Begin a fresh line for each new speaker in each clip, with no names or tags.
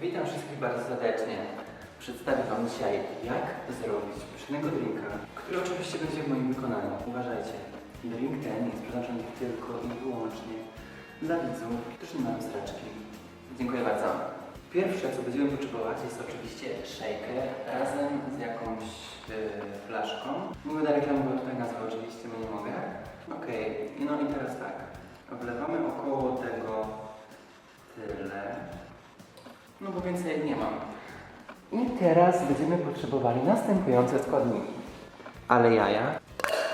Witam wszystkich bardzo serdecznie. Przedstawię Wam dzisiaj, jak zrobić pysznego drinka, który oczywiście będzie w moim wykonaniu. Uważajcie, drink ten jest przeznaczony tylko i wyłącznie dla widzów, którzy nie mają straczki. Dziękuję bardzo. Pierwsze, co będziemy potrzebować, jest oczywiście shaker razem z jakąś yy, flaszką. Nie będę reklamował tutaj nazwy, oczywiście, bo nie mogę. Okej, no i teraz tak. Wlewamy około tego tyle. No bo więcej nie mam. I teraz będziemy potrzebowali następujące składniki. Ale jaja.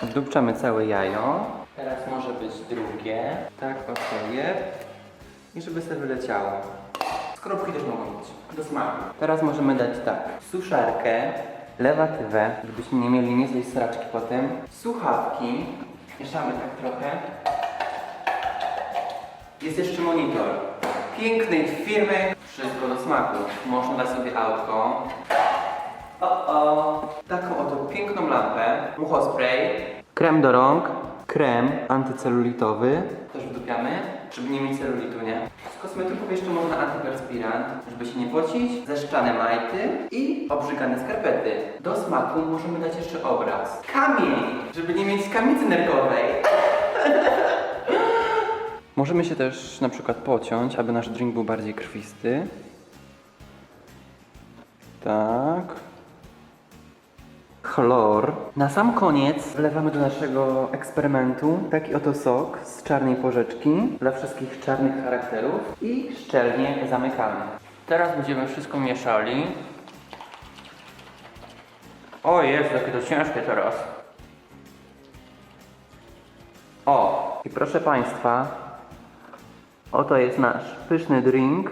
Wdupczamy całe jajo. Teraz może być drugie. Tak, je. I żeby sobie wyleciało. Skorupki też mogą być. Do smaku. Teraz możemy dać tak. Suszarkę, lewatywę, żebyśmy nie mieli niezłej sraczki potem. Słuchawki. Mieszamy tak trochę. Jest jeszcze monitor. Pięknej firmy. Wszystko do smaku. Można dać sobie autko. O, o. Taką oto piękną lampę. Muchospray. Krem do rąk. Krem antycelulitowy. Też wdupiamy, żeby nie mieć celulitu, nie? Z kosmetyków jeszcze można antyperspirant, żeby się nie pocić, zeszczane majty i obrzygane skarpety. Do smaku możemy dać jeszcze obraz. Kamień, żeby nie mieć kamicy nerkowej. Możemy się też na przykład pociąć, aby nasz drink był bardziej krwisty. Tak. Chlor. Na sam koniec wlewamy do naszego eksperymentu taki oto sok z czarnej porzeczki dla wszystkich czarnych charakterów i szczelnie zamykamy. Teraz będziemy wszystko mieszali. O jest, jakie to ciężkie teraz. O, i proszę Państwa, oto jest nasz pyszny drink,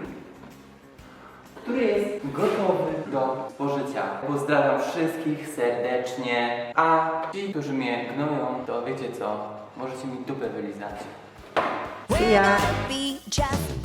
który jest gotowy do spożycia. Pozdrawiam wszystkich serdecznie, a ci, którzy mnie gnoją, to wiecie co, możecie mi dupę wylizać.
Just